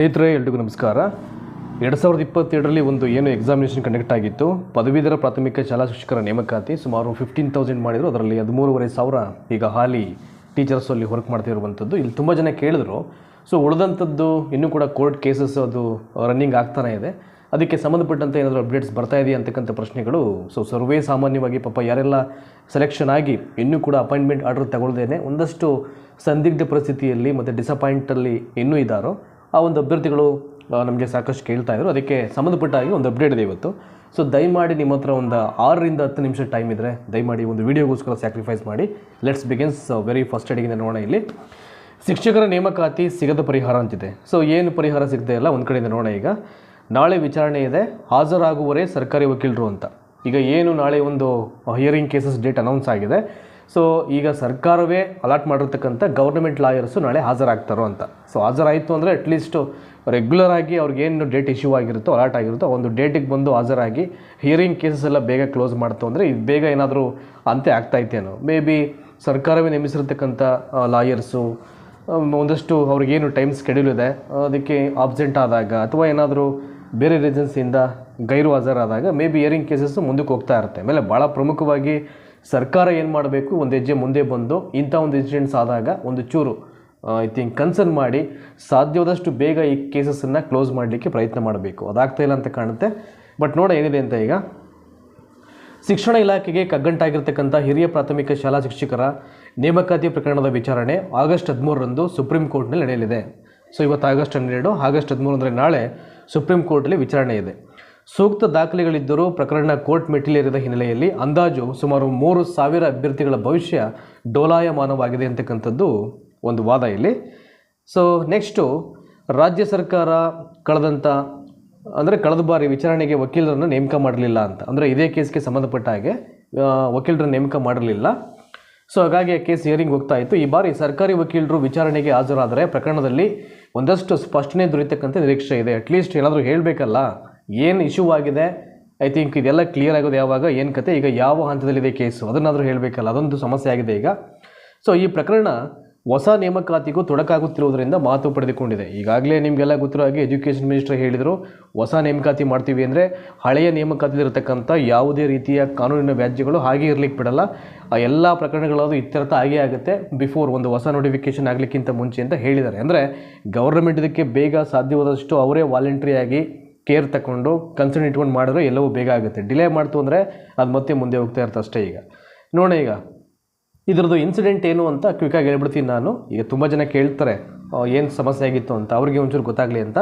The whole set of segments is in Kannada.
ಸ್ನೇಹಿತರೆ, ಎಲ್ರಿಗೂ ನಮಸ್ಕಾರ. ಎರಡು ಸಾವಿರದ ಇಪ್ಪತ್ತೆರಡರಲ್ಲಿ ಒಂದು ಏನು ಎಕ್ಸಾಮಿನೇಷನ್ ಕಂಡಕ್ಟ್ ಆಗಿತ್ತು. ಪದವೀಧರ ಪ್ರಾಥಮಿಕ ಶಾಲಾ ಶಿಕ್ಷಕರ ನೇಮಕಾತಿ ಸುಮಾರು ಫಿಫ್ಟೀನ್ ತೌಸಂಡ್ ಮಾಡಿದ್ರು. ಅದರಲ್ಲಿ ಹದಿಮೂರುವರೆ ಸಾವಿರ ಈಗ ಹಾಲಿ ಟೀಚರ್ಸ್ ಅಲ್ಲಿ ವರ್ಕ್ ಮಾಡ್ತಾ ಇರುವಂಥದ್ದು ಇಲ್ಲಿ ತುಂಬ ಜನ ಕೇಳಿದ್ರು. ಸೊ ಉಳಿದಂಥದ್ದು ಇನ್ನೂ ಕೂಡ ಕೋರ್ಟ್ ಕೇಸಸ್ ಅದು ರನ್ನಿಂಗ್ ಆಗ್ತಾನೆ ಇದೆ. ಅದಕ್ಕೆ ಸಂಬಂಧಪಟ್ಟಂತೆ ಏನಾದರೂ ಅಪ್ಡೇಟ್ಸ್ ಬರ್ತಾ ಇದೆಯಾ ಅಂತಕ್ಕಂಥ ಪ್ರಶ್ನೆಗಳು. ಸೊ ಸರ್ವೇ ಸಾಮಾನ್ಯವಾಗಿ ಪಾಪ ಯಾರೆಲ್ಲ ಸೆಲೆಕ್ಷನ್ ಆಗಿ ಇನ್ನೂ ಕೂಡ ಅಪಾಯಿಂಟ್ಮೆಂಟ್ ಆರ್ಡರ್ ತಗೊಳ್ದೇನೆ. ಒಂದಷ್ಟು ಸಂದಿಗ್ಧ ಪರಿಸ್ಥಿತಿಯಲ್ಲಿ ಮತ್ತು ಡಿಸಪಾಯಿಂಟಲ್ಲಿ ಇನ್ನೂ ಇದ್ದಾರೋ ಆ ಒಂದು ಅಭ್ಯರ್ಥಿಗಳು ನಮಗೆ ಸಾಕಷ್ಟು ಕೇಳ್ತಾ ಇದ್ರು. ಅದಕ್ಕೆ ಸಂಬಂಧಪಟ್ಟ ಹಾಗೆ ಒಂದು ಅಪ್ಡೇಟ್ ಇದೆ ಇವತ್ತು. ಸೊ ದಯಮಾಡಿ ನಿಮ್ಮ ಹತ್ರ ಒಂದು ಆರರಿಂದ ಹತ್ತು ನಿಮಿಷ ಟೈಮ್ ಇದ್ದರೆ ದಯಮಾಡಿ ಒಂದು ವೀಡಿಯೋಗೋಸ್ಕರ ಸ್ಯಾಕ್ರಿಫೈಸ್ ಮಾಡಿ. ಲೆಟ್ಸ್ ಬಿಗಿನ್ಸ್ ವೆರಿ ಫಸ್ಟ್ ಅಡಿಗೆ ನೋಡೋಣ ಇಲ್ಲಿ. ಶಿಕ್ಷಕರ ನೇಮಕಾತಿ ಸಿಗದ ಪರಿಹಾರ ಅಂತಿದೆ. ಸೊ ಏನು ಪರಿಹಾರ ಸಿಗದೆ ಇಲ್ಲ ಒಂದು ಕಡೆಯಿಂದ ನೋಡೋಣ ಈಗ. ನಾಳೆ ವಿಚಾರಣೆ ಇದೆ. ಹಾಜರಾಗುವರೇ ಸರ್ಕಾರಿ ವಕೀಲರು ಅಂತ. ಈಗ ಏನು ನಾಳೆ ಒಂದು ಹಿಯರಿಂಗ್ ಕೇಸಸ್ ಡೇಟ್ ಅನೌನ್ಸ್ ಆಗಿದೆ. ಸೊ ಈಗ ಸರ್ಕಾರವೇ ಅಲಾಟ್ ಮಾಡಿರ್ತಕ್ಕಂಥ ಗೌರ್ಮೆಂಟ್ ಲಾಯರ್ಸು ನಾಳೆ ಹಾಜರಾಗ್ತಾರೋ ಅಂತ. ಸೊ ಹಾಜರಾಯಿತು ಅಂದರೆ ಅಟ್ಲೀಸ್ಟು ರೆಗ್ಯುಲರ್ ಆಗಿ ಅವ್ರಿಗೆ ಏನು ಡೇಟ್ ಇಶ್ಯೂ ಆಗಿರುತ್ತೋ ಅಲಾಟ್ ಆಗಿರುತ್ತೋ, ಒಂದು ಡೇಟಿಗೆ ಬಂದು ಹಾಜರಾಗಿ ಹಿಯರಿಂಗ್ ಕೇಸಸ್ ಎಲ್ಲ ಬೇಗ ಕ್ಲೋಸ್ ಮಾಡ್ತು ಅಂದರೆ ಇದು ಬೇಗ ಏನಾದರೂ ಅಂತೆ ಆಗ್ತಾಯಿತ್ತೇನೋ ಮೇ ಬಿ ಸರ್ಕಾರವೇ ನೇಮಿಸಿರ್ತಕ್ಕಂಥ ಲಾಯರ್ಸು ಒಂದಷ್ಟು ಅವ್ರಿಗೇನು ಟೈಮ್ ಸ್ಕೆಡ್ಯೂಲ್ ಇದೆ, ಅದಕ್ಕೆ ಆಬ್ಸೆಂಟ್ ಆದಾಗ ಅಥವಾ ಏನಾದರೂ ಬೇರೆ ರೀಸನ್ಸಿಂದ ಗೈರು ಹಾಜರಾದಾಗ ಮೇ ಬಿ ಹಿಯರಿಂಗ್ ಕೇಸಸ್ಸು ಮುಂದಕ್ಕೆ ಹೋಗ್ತಾ ಇರುತ್ತೆ. ಆಮೇಲೆ ಭಾಳ ಪ್ರಮುಖವಾಗಿ ಸರ್ಕಾರ ಏನು ಮಾಡಬೇಕು? ಒಂದು ಹೆಜ್ಜೆ ಮುಂದೆ ಬಂದು ಇಂಥ ಒಂದು ಇನ್ಸಿಡೆಂಟ್ಸ್ ಆದಾಗ ಒಂದು ಚೂರು ಐ ಥಿಂಕ್ ಕನ್ಸರ್ನ್ ಮಾಡಿ ಸಾಧ್ಯವಾದಷ್ಟು ಬೇಗ ಈ ಕೇಸಸ್ಸನ್ನು ಕ್ಲೋಸ್ ಮಾಡಲಿಕ್ಕೆ ಪ್ರಯತ್ನ ಮಾಡಬೇಕು. ಅದಾಗ್ತಾ ಇಲ್ಲ ಅಂತ ಕಾಣುತ್ತೆ. ಬಟ್ ನೋಡ ಏನಿದೆ ಅಂತ ಈಗ. ಶಿಕ್ಷಣ ಇಲಾಖೆಗೆ ಕಗ್ಗಂಟಾಗಿರ್ತಕ್ಕಂಥ ಹಿರಿಯ ಪ್ರಾಥಮಿಕ ಶಾಲಾ ಶಿಕ್ಷಕರ ನೇಮಕಾತಿ ಪ್ರಕರಣದ ವಿಚಾರಣೆ ಆಗಸ್ಟ್ ಹದಿಮೂರರಂದು ಸುಪ್ರೀಂ ಕೋರ್ಟ್ನಲ್ಲಿ ನಡೆಯಲಿದೆ. ಸೊ ಇವತ್ತು ಆಗಸ್ಟ್ ಹನ್ನೆರಡು, ಆಗಸ್ಟ್ ಹದಿಮೂರು ಅಂದರೆ ನಾಳೆ ಸುಪ್ರೀಂ ಕೋರ್ಟಲ್ಲಿ ವಿಚಾರಣೆ ಇದೆ. ಸೂಕ್ತ ದಾಖಲೆಗಳಿದ್ದರೂ ಪ್ರಕರಣ ಕೋರ್ಟ್ ಮೆಟ್ಟಿಲೇರಿದ ಹಿನ್ನೆಲೆಯಲ್ಲಿ ಅಂದಾಜು ಸುಮಾರು ಮೂರು ಸಾವಿರ ಅಭ್ಯರ್ಥಿಗಳ ಭವಿಷ್ಯ ಡೋಲಾಯಮಾನವಾಗಿದೆ ಅಂತಕ್ಕಂಥದ್ದು ಒಂದು ವಾದ ಇಲ್ಲಿ. ಸೊ ನೆಕ್ಸ್ಟು ರಾಜ್ಯ ಸರ್ಕಾರ ಕಳೆದಂಥ, ಅಂದರೆ ಕಳೆದ ಬಾರಿ ವಿಚಾರಣೆಗೆ ವಕೀಲರನ್ನು ನೇಮಕ ಮಾಡಲಿಲ್ಲ ಅಂತ, ಅಂದರೆ ಇದೇ ಕೇಸ್ಗೆ ಸಂಬಂಧಪಟ್ಟ ಹಾಗೆ ವಕೀಲರನ್ನು ನೇಮಕ ಮಾಡಲಿಲ್ಲ. ಸೊ ಹಾಗಾಗಿ ಆ ಕೇಸ್ ಹಿಯರಿಂಗ್ ಹೋಗ್ತಾ ಇತ್ತು. ಈ ಬಾರಿ ಸರ್ಕಾರಿ ವಕೀಲರು ವಿಚಾರಣೆಗೆ ಹಾಜರಾದರೆ ಪ್ರಕರಣದಲ್ಲಿ ಒಂದಷ್ಟು ಸ್ಪಷ್ಟನೆ ದೊರೆಯತಕ್ಕಂಥ ನಿರೀಕ್ಷೆ ಇದೆ. ಅಟ್ಲೀಸ್ಟ್ ಏನಾದರೂ ಹೇಳಬೇಕಲ್ಲ. ಏನು ಇಶ್ಯೂ ಆಗಿದೆ? ಐ ಥಿಂಕ್ ಇದೆಲ್ಲ ಕ್ಲಿಯರ್ ಆಗೋದು ಯಾವಾಗ? ಏನು ಕತೆ? ಈಗ ಯಾವ ಹಂತದಲ್ಲಿದೆ ಕೇಸು ಅದನ್ನಾದರೂ ಹೇಳಬೇಕಲ್ಲ, ಅದೊಂದು ಸಮಸ್ಯೆ ಆಗಿದೆ ಈಗ. ಸೊ ಈ ಪ್ರಕರಣ ಹೊಸ ನೇಮಕಾತಿಗೂ ತೊಡಕಾಗುತ್ತಿರುವುದರಿಂದ ಮಾತು ಪಡೆದುಕೊಂಡಿದೆ. ಈಗಾಗಲೇ ನಿಮಗೆಲ್ಲ ಗೊತ್ತಿರೋ ಹಾಗೆ ಎಜುಕೇಷನ್ ಮಿನಿಸ್ಟರ್ ಹೇಳಿದರು, ಹೊಸ ನೇಮಕಾತಿ ಮಾಡ್ತೀವಿ ಅಂದರೆ ಹಳೆಯ ನೇಮಕಾತಿಲಿರತಕ್ಕಂಥ ಯಾವುದೇ ರೀತಿಯ ಕಾನೂನಿನ ವ್ಯಾಜ್ಯಗಳು ಹಾಗೆ ಇರಲಿಕ್ಕೆ ಬಿಡಲ್ಲ. ಆ ಎಲ್ಲ ಪ್ರಕರಣಗಳಾದರೂ ಇತ್ಯರ್ಥ ಆಗೇ ಆಗುತ್ತೆ ಬಿಫೋರ್ ಒಂದು ಹೊಸ ನೋಟಿಫಿಕೇಶನ್ ಆಗಲಿಕ್ಕಿಂತ ಮುಂಚೆ ಅಂತ ಹೇಳಿದ್ದಾರೆ. ಅಂದರೆ ಗೌರ್ಮೆಂಟ್ ಇದಕ್ಕೆ ಬೇಗ ಸಾಧ್ಯವಾದಷ್ಟು ಅವರೇ ವಾಲಂಟ್ರಿಯಾಗಿ ಕೇರ್ ತಗೊಂಡು ಕನ್ಸರ್ನ್ ಇಟ್ಕೊಂಡು ಮಾಡಿದ್ರೆ ಎಲ್ಲವೂ ಬೇಗ ಆಗುತ್ತೆ. ಡಿಲೇ ಮಾಡ್ತು ಅಂದರೆ ಅದು ಮತ್ತೆ ಮುಂದೆ ಹೋಗ್ತಾ ಇರುತ್ತೆ ಅಷ್ಟೇ ಈಗ. ನೋಡೋಣ ಈಗ. ಇದ್ರದ್ದು ಇನ್ಸಿಡೆಂಟ್ ಏನು ಅಂತ ಕ್ವಿಕ್ಕಾಗಿ ಹೇಳ್ಬಿಡ್ತೀನಿ ನಾನು. ಈಗ ತುಂಬ ಜನ ಕೇಳ್ತಾರೆ ಏನು ಸಮಸ್ಯೆ ಆಗಿತ್ತು ಅಂತ. ಅವ್ರಿಗೆ ಒಂಚೂರು ಗೊತ್ತಾಗಲಿ ಅಂತ.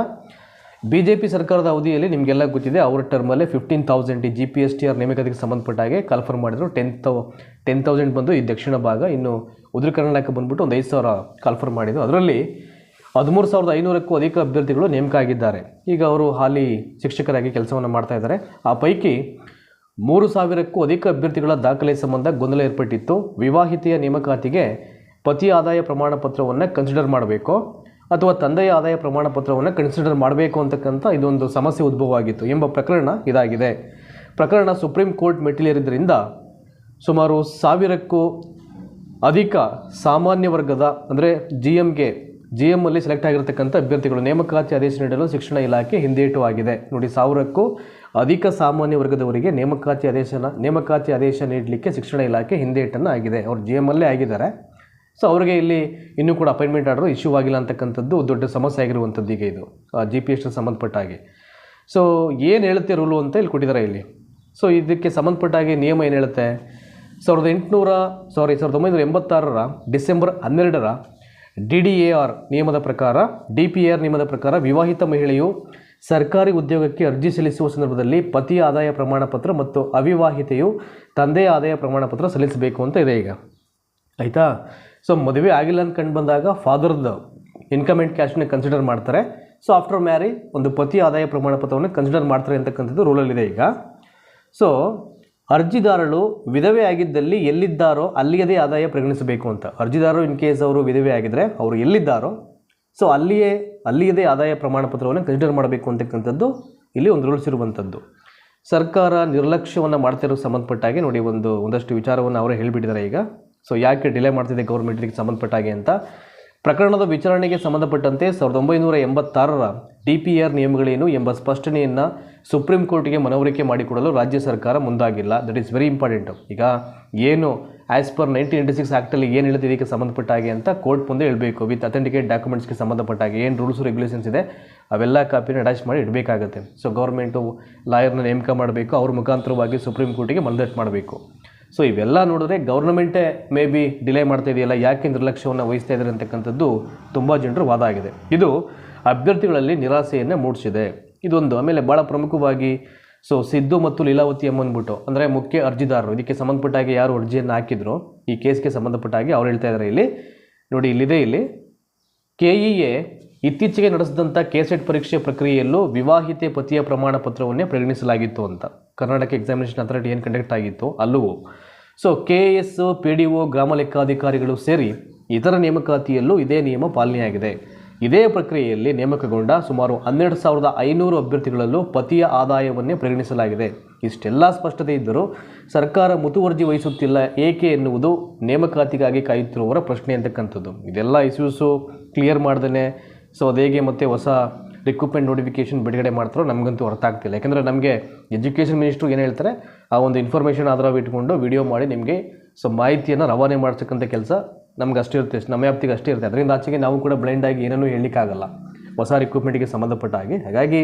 ಬಿ ಜೆ ಪಿ ಸರ್ಕಾರದ ಅವಧಿಯಲ್ಲಿ ನಿಮಗೆಲ್ಲ ಗೊತ್ತಿದೆ, ಅವರ ಟರ್ಮಲ್ಲಿ ಫಿಫ್ಟೀನ್ ತೌಸಂಡ್ ಈ G P S T R ನೇಮಕಾತಿಗೆ ಸಂಬಂಧಪಟ್ಟ ಹಾಗೆ ಕನ್ಫರ್ಮ್ ಮಾಡಿದ್ರು. ಟೆನ್ ತೌ ಟೆನ್ ತೌಸಂಡ್ ಬಂದು ಈ ದಕ್ಷಿಣ ಭಾಗ, ಇನ್ನು ಉತ್ತರ ಕರ್ನಾಟಕ ಬಂದುಬಿಟ್ಟು ಒಂದು ಐದು ಸಾವಿರ ಕನ್ಫರ್ಮ್ ಮಾಡಿದ್ರು. ಅದರಲ್ಲಿ ಹದಿಮೂರು ಸಾವಿರದ ಐನೂರಕ್ಕೂ ಅಧಿಕ ಅಭ್ಯರ್ಥಿಗಳು ನೇಮಕ ಆಗಿದ್ದಾರೆ ಈಗ ಅವರು ಹಾಲಿ ಶಿಕ್ಷಕರಾಗಿ ಕೆಲಸವನ್ನು ಮಾಡ್ತಾ ಇದ್ದಾರೆ. ಆ ಪೈಕಿ ಮೂರು ಸಾವಿರಕ್ಕೂ ಅಧಿಕ ಅಭ್ಯರ್ಥಿಗಳ ದಾಖಲೆ ಸಂಬಂಧ ಗೊಂದಲ ಏರ್ಪಟ್ಟಿತ್ತು. ವಿವಾಹಿತೆಯ ನೇಮಕಾತಿಗೆ ಪತಿ ಆದಾಯ ಪ್ರಮಾಣ ಪತ್ರವನ್ನು ಕನ್ಸಿಡರ್ ಮಾಡಬೇಕು ಅಥವಾ ತಂದೆಯ ಆದಾಯ ಪ್ರಮಾಣ ಪತ್ರವನ್ನು ಕನ್ಸಿಡರ್ ಮಾಡಬೇಕು ಅಂತಕ್ಕಂಥ ಇದೊಂದು ಸಮಸ್ಯೆ ಉದ್ಭವ ಆಗಿತ್ತು ಎಂಬ ಪ್ರಕರಣ ಇದಾಗಿದೆ. ಪ್ರಕರಣ ಸುಪ್ರೀಂ ಕೋರ್ಟ್ ಮೆಟ್ಟಿಲೇರಿದ್ದರಿಂದ ಸುಮಾರು ಸಾವಿರಕ್ಕೂ ಅಧಿಕ ಸಾಮಾನ್ಯ ವರ್ಗದ, ಅಂದರೆ ಜಿ ಎಮ್ಗೆ ಜಿ ಎಮ್ಮಲ್ಲಿ ಸೆಲೆಕ್ಟ್ ಆಗಿರತಕ್ಕಂಥ ಅಭ್ಯರ್ಥಿಗಳು ನೇಮಕಾತಿ ಆದೇಶ ನೀಡಲು ಶಿಕ್ಷಣ ಇಲಾಖೆ ಹಿಂದೇಟು ಆಗಿದೆ. ನೋಡಿ, ಸಾವಿರಕ್ಕೂ ಅಧಿಕ ಸಾಮಾನ್ಯ ವರ್ಗದವರಿಗೆ ನೇಮಕಾತಿ ಆದೇಶನ ನೇಮಕಾತಿ ಆದೇಶ ನೀಡಲಿಕ್ಕೆ ಶಿಕ್ಷಣ ಇಲಾಖೆ ಹಿಂದೇಟನ್ನು ಆಗಿದೆ. ಅವ್ರು ಜಿ ಎಮ್ಮಲ್ಲೇ ಆಗಿದ್ದಾರೆ. ಸೊ ಅವರಿಗೆ ಇಲ್ಲಿ ಇನ್ನೂ ಕೂಡ ಅಪಾಯಿಂಟ್ಮೆಂಟ್ ಆರ್ಡರ್ ಇಶ್ಯೂ ಆಗಿಲ್ಲ ಅಂತಕ್ಕಂಥದ್ದು ದೊಡ್ಡ ಸಮಸ್ಯೆ ಆಗಿರುವಂಥದ್ದು ಈಗ ಇದು ಜಿ ಪಿ ಎಸ್ಗೆ ಸಂಬಂಧಪಟ್ಟ ಹಾಗೆ. ಸೊ ಏನು ಹೇಳುತ್ತೆ ರೂಲು ಅಂತ ಇಲ್ಲಿ ಕೊಟ್ಟಿದ್ದಾರೆ ಇಲ್ಲಿ. ಸೊ ಇದಕ್ಕೆ ಸಂಬಂಧಪಟ್ಟ ಹಾಗೆ ನಿಯಮ ಏನು ಹೇಳುತ್ತೆ? ಸಾವಿರದ ಎಂಟುನೂರ ಸಾರಿ ಸಾವಿರದ ಒಂಬೈನೂರ ಎಂಬತ್ತಾರರ ಡಿಸೆಂಬರ್ ಹನ್ನೆರಡರ ಡಿ ಡಿ ಎ ಆರ್ ನಿಯಮದ ಪ್ರಕಾರ, ಡಿ ಪಿ ಆರ್ ನಿಯಮದ ಪ್ರಕಾರ ವಿವಾಹಿತ ಮಹಿಳೆಯು ಸರ್ಕಾರಿ ಉದ್ಯೋಗಕ್ಕೆ ಅರ್ಜಿ ಸಲ್ಲಿಸುವ ಸಂದರ್ಭದಲ್ಲಿ ಪತಿ ಆದಾಯ ಪ್ರಮಾಣ ಪತ್ರ ಮತ್ತು ಅವಿವಾಹಿತೆಯು ತಂದೆಯ ಆದಾಯ ಪ್ರಮಾಣ ಪತ್ರ ಸಲ್ಲಿಸಬೇಕು ಅಂತ ಇದೆ ಈಗ. ಆಯಿತಾ? ಸೊ ಮದುವೆ ಆಗಿಲ್ಲ ಅಂತ ಕಂಡು ಬಂದಾಗ ಫಾದರ್ದು ಇನ್ಕಮ್ ಆ್ಯಂಡ್ ಕ್ಯಾಶ್ನ ಕನ್ಸಿಡರ್ ಮಾಡ್ತಾರೆ. ಸೊ ಆಫ್ಟರ್ ಮ್ಯಾರಿ ಒಂದು ಪತಿ ಆದಾಯ ಪ್ರಮಾಣಪತ್ರವನ್ನು ಕನ್ಸಿಡರ್ ಮಾಡ್ತಾರೆ ಅಂತಕ್ಕಂಥದ್ದು ರೂಲಲ್ಲಿದೆ ಈಗ. ಸೊ ಅರ್ಜಿದಾರರು ವಿಧವೆ ಆಗಿದ್ದಲ್ಲಿ ಎಲ್ಲಿದ್ದಾರೋ ಅಲ್ಲಿಯದೇ ಆದಾಯ ಪರಿಗಣಿಸಬೇಕು ಅಂತ. ಅರ್ಜಿದಾರರು ಇನ್ ಕೇಸ್ ಅವರು ವಿಧವೆ ಆಗಿದ್ದರೆ ಅವರು ಎಲ್ಲಿದ್ದಾರೋ ಸೊ ಅಲ್ಲಿಯೇ, ಅಲ್ಲಿಯದೇ ಆದಾಯ ಪ್ರಮಾಣ ಪತ್ರವನ್ನು ಕನ್ಸಿಡರ್ ಮಾಡಬೇಕು ಅಂತಕ್ಕಂಥದ್ದು ಇಲ್ಲಿ ಒಂದು ರೂಲ್ಸ್ ಇರುವಂಥದ್ದು. ಸರ್ಕಾರ ನಿರ್ಲಕ್ಷ್ಯವನ್ನು ಮಾಡ್ತಿರೋ ಸಂಬಂಧಪಟ್ಟಾಗೆ ನೋಡಿ ಒಂದು, ಒಂದಷ್ಟು ವಿಚಾರವನ್ನು ಅವರೇ ಹೇಳಿಬಿಟ್ಟಿದ್ದಾರೆ ಈಗ. ಸೊ ಯಾಕೆ ಡಿಲೇ ಮಾಡ್ತಿದೆ ಗೌರ್ಮೆಂಟಿಗೆ ಇದಕ್ಕೆ ಸಂಬಂಧಪಟ್ಟ ಹಾಗೆ ಅಂತ. ಪ್ರಕರಣದ ವಿಚಾರಣೆಗೆ ಸಂಬಂಧಪಟ್ಟಂತೆ ಸಾವಿರದ ಒಂಬೈನೂರ ಎಂಬತ್ತಾರರ ಡಿ ಪಿ ಆರ್ ನಿಯಮಗಳೇನು ಎಂಬ ಸ್ಪಷ್ಟನೆಯನ್ನು ಸುಪ್ರೀಂ ಕೋರ್ಟ್ಗೆ ಮನವರಿಕೆ ಮಾಡಿಕೊಡಲು ರಾಜ್ಯ ಸರ್ಕಾರ ಮುಂದಾಗಿಲ್ಲ. ದಟ್ ಈಸ್ ವೆರಿ ಇಂಪಾರ್ಟೆಂಟ್ ಈಗ ಏನು as per nineteen eighty six ಆ್ಯಕ್ಟಲ್ಲಿ ಏನು ಹೇಳಿದೆ ಇದಕ್ಕೆ ಸಂಬಂಧಪಟ್ಟ ಹಾಗೆ ಅಂತ ಕೋರ್ಟ್ ಮುಂದೆ ಹೇಳಬೇಕು. ವಿತ್ ಅಥೆಂಟಿಕೇಟ್ ಡಾಕ್ಯುಮೆಂಟ್ಸ್ಗೆ ಸಂಬಂಧಪಟ್ಟ ಹಾಗೆ ಏನು ರೂಲ್ಸ್ ರೆಗ್ಯುಲೇಷನ್ಸ್ ಇದೆ, ಅವೆಲ್ಲ ಕಾಪಿನ ಅಟ್ಯಾಚ್ ಮಾಡಿ ಇಡಬೇಕಾಗುತ್ತೆ. ಸೊ ಗೌರ್ಮೆಂಟು ಲಾಯರ್ನ ನೇಮಕ ಮಾಡಬೇಕು. ಅವ್ರ ಮುಖಾಂತರವಾಗಿ ಸುಪ್ರೀಂ ಕೋರ್ಟಿಗೆ ಮನದಟ್ಟು ಮಾಡಬೇಕು. ಸೊ ಇವೆಲ್ಲ ನೋಡಿದ್ರೆ ಗೌರ್ನಮೆಂಟೇ ಮೇ ಬಿ ಡಿಲೇ ಮಾಡ್ತಾ ಇದೆಯಲ್ಲ, ಯಾಕೆ ನಿರ್ಲಕ್ಷ್ಯವನ್ನು ವಹಿಸ್ತಾ ಇದ್ದಾರೆ ಅಂತಕ್ಕಂಥದ್ದು ತುಂಬ ಜನರ ವಾದ ಆಗಿದೆ. ಇದು ಅಭ್ಯರ್ಥಿಗಳಲ್ಲಿ ನಿರಾಸೆಯನ್ನು ಮೂಡಿಸಿದೆ. ಇದೊಂದು ಆಮೇಲೆ ಭಾಳ ಪ್ರಮುಖವಾಗಿ ಸೊ ಸಿದ್ದು ಮತ್ತು ಲೀಲಾವತಿ ಅಮ್ಮನ್ಬಿಟ್ಟು, ಅಂದರೆ ಮುಖ್ಯ ಅರ್ಜಿದಾರರು, ಇದಕ್ಕೆ ಸಂಬಂಧಪಟ್ಟಾಗಿ ಯಾರು ಅರ್ಜಿಯನ್ನು ಹಾಕಿದ್ರು, ಈ ಕೇಸ್ಗೆ ಸಂಬಂಧಪಟ್ಟಾಗಿ ಅವ್ರು ಹೇಳ್ತಾ ಇದ್ದಾರೆ ಇಲ್ಲಿ. ನೋಡಿ, ಇಲ್ಲಿದೆ ಇಲ್ಲಿ. ಕೆ ಇ ಎ ಇತ್ತೀಚೆಗೆ ನಡೆಸಿದಂಥ ಕೆಸೆಟ್ ಪರೀಕ್ಷೆ ಪ್ರಕ್ರಿಯೆಯಲ್ಲೂ ವಿವಾಹಿತೆ ಪತಿಯ ಪ್ರಮಾಣ ಪತ್ರವನ್ನೇ ಪರಿಗಣಿಸಲಾಗಿತ್ತು ಅಂತ. ಕರ್ನಾಟಕ ಎಕ್ಸಾಮಿನೇಷನ್ ಅಥಾರಿಟಿ ಏನು ಕಂಡಕ್ಟ್ ಆಗಿತ್ತು ಅಲ್ಲೂ so K S P D O ಗ್ರಾಮ ಲೆಕ್ಕಾಧಿಕಾರಿಗಳು ಸೇರಿ ಇತರ ನೇಮಕಾತಿಯಲ್ಲೂ ಇದೇ ನಿಯಮ ಪಾಲನೆಯಾಗಿದೆ. ಇದೇ ಪ್ರಕ್ರಿಯೆಯಲ್ಲಿ ನೇಮಕಗೊಂಡ ಸುಮಾರು ಹನ್ನೆರಡು ಸಾವಿರದ ಐನೂರು ಅಭ್ಯರ್ಥಿಗಳಲ್ಲೂ ಪತಿಯ ಆದಾಯವನ್ನೇ ಪರಿಗಣಿಸಲಾಗಿದೆ. ಇಷ್ಟೆಲ್ಲ ಸ್ಪಷ್ಟತೆ ಇದ್ದರೂ ಸರ್ಕಾರ ಮುತುವರ್ಜಿ ವಹಿಸುತ್ತಿಲ್ಲ ಏಕೆ ಎನ್ನುವುದು ನೇಮಕಾತಿಗಾಗಿ ಕಾಯುತ್ತಿರುವವರ ಪ್ರಶ್ನೆ ಅಂತಕ್ಕಂಥದ್ದು. ಇದೆಲ್ಲ ಇಶ್ಯೂಸು ಕ್ಲಿಯರ್ ಮಾಡ್ದೇ ಸೊ ಅದು ಹೇಗೆ ಮತ್ತೆ ಹೊಸ ರಿಕ್ರೂಟ್ಮೆಂಟ್ ನೋಟಿಫಿಕೇಶನ್ ಬಿಡುಗಡೆ ಮಾಡ್ತಾರೋ ನಮಗಂತೂ ಅರ್ಥ ಆಗ್ತಿಲ್ಲ. ಯಾಕಂದರೆ ನಮಗೆ ಎಜುಕೇಷನ್ ಮಿನಿಸ್ಟ್ರು ಏನು ಹೇಳ್ತಾರೆ, ಆ ಒಂದು ಇನ್ಫಾರ್ಮೇಷನ್ ಆಧಾರ ಇಟ್ಕೊಂಡು ವಿಡಿಯೋ ಮಾಡಿ ನಿಮಗೆ ಸೊ ಮಾಹಿತಿಯನ್ನು ರವಾನೆ ಮಾಡ್ತಕ್ಕಂಥ ಕೆಲಸ ನಮ್ಗೆ ಅಷ್ಟೇ ಇರುತ್ತೆ ನಮ್ಮ ವ್ಯಾಪ್ತಿಗೆ ಅಷ್ಟೇ ಇರುತ್ತೆ. ಅದರಿಂದ ಆಚೆಗೆ ನಾವು ಕೂಡ ಬ್ಲೈಂಡಾಗಿ ಏನನ್ನೂ ಹೇಳಲಿಕ್ಕಾಗಲ್ಲ. ಹೊಸ ರಿಕ್ರೂಟ್ಮೆಂಟಿಗೆ ಸಂಬಂಧಪಟ್ಟ ಹಾಗೆ. ಹಾಗಾಗಿ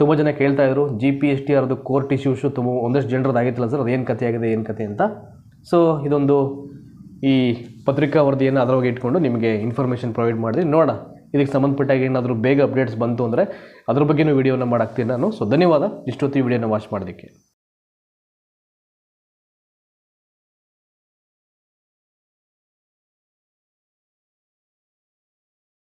ತುಂಬ ಜನ ಕೇಳ್ತಾ ಇದ್ರು ಜಿ ಪಿ ಎಸ್ ಟಿ ಆರ್ದು ಕೋರ್ಟ್ ಇಶ್ಯೂಸು ತುಂಬ ಒಂದಷ್ಟು ಜನರದ್ದು ಆಗಿತ್ತಲ್ಲ ಸರ್ ಅದೇನು ಕಥೆ ಆಗಿದೆ, ಏನು ಕಥೆ ಅಂತ. ಸೊ ಇದೊಂದು ಈ ಪತ್ರಿಕಾ ವರದಿಯನ್ನು ಅದರೊಳಗೆ ಇಟ್ಕೊಂಡು ನಿಮಗೆ ಇನ್ಫಾರ್ಮೇಷನ್ ಪ್ರೊವೈಡ್ ಮಾಡಿದ್ರಿ ನೋಡೋಣ. ಇದಕ್ಕೆ ಸಂಬಂಧಪಟ್ಟಾಗ ಏನಾದರೂ ಬೇಗ ಅಪ್ಡೇಟ್ಸ್ ಬಂತು ಅಂದರೆ ಅದ್ರ ಬಗ್ಗೆಯೂ ವೀಡಿಯೋನ ಮಾಡಾಕ್ತೀನಿ ನಾನು. ಸೊ ಧನ್ಯವಾದ. ಇಷ್ಟೊತ್ತಿಗೆ ವೀಡಿಯೋನ ವಾಚ್ ಮಾಡೋದಕ್ಕೆ